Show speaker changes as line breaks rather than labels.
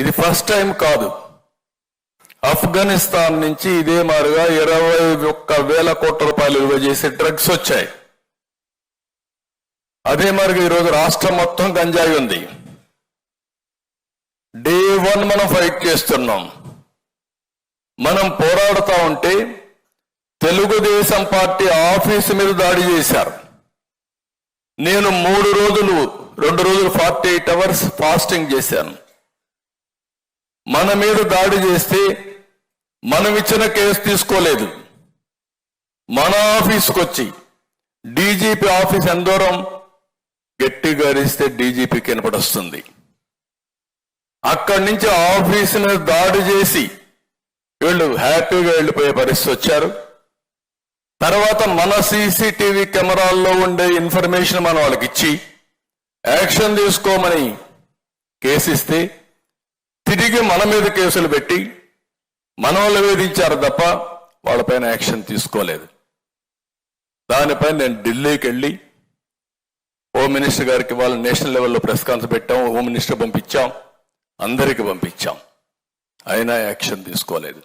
ఇది first time కాదు. ఆఫ్ఘనిస్తాన్ నుంచి ఇదే మారుగా ఇరవై ఒక్క వేల కోట్ల రూపాయలు విలువ చేసే డ్రగ్స్ వచ్చాయి. అదే మరిగా ఈరోజు రాష్ట్రం మొత్తం గంజాయి ఉంది. డే వన్ మనం ఫైట్ చేస్తున్నాం. మనం పోరాడుతా ఉంటే తెలుగుదేశం పార్టీ ఆఫీసు మీద దాడి చేశారు. నేను మూడు రోజులు రెండు రోజులు ఫార్టీ ఎయిట్ అవర్స్ ఫాస్టింగ్ చేశాను. మన మీద దాడి చేస్తే మనం ఇచ్చిన కేసు తీసుకోలేదు. మన ఆఫీస్కి వచ్చి డీజీపీ ఆఫీస్ ఎంత దూరం గట్టిగా అరిస్తే డీజీపీ కనపడొస్తుంది అక్కడి నుంచి ఆఫీస్ మీద దాడి చేసి వీళ్ళు హ్యాపీగా వెళ్ళిపోయే పరిస్థితి వచ్చారు. తర్వాత మన సీసీటీవీ కెమెరాల్లో ఉండే ఇన్ఫర్మేషన్ మనం వాళ్ళకి ఇచ్చి యాక్షన్ తీసుకోమని కేసిస్తే తిరిగి మన మీద కేసులు పెట్టి మన వేధించారు తప్ప వాళ్ళపైన యాక్షన్ తీసుకోలేదు. దానిపై నేను ఢిల్లీకి వెళ్ళి హోమ్ మినిస్టర్ గారికి వాళ్ళ నేషనల్ లెవెల్లో ప్రెస్ కాన్ఫరెన్స్ పెట్టాం హోమ్ మినిస్టర్ పంపించాం అందరికి పంపించాం. అయినా యాక్షన్ తీసుకోలేదు.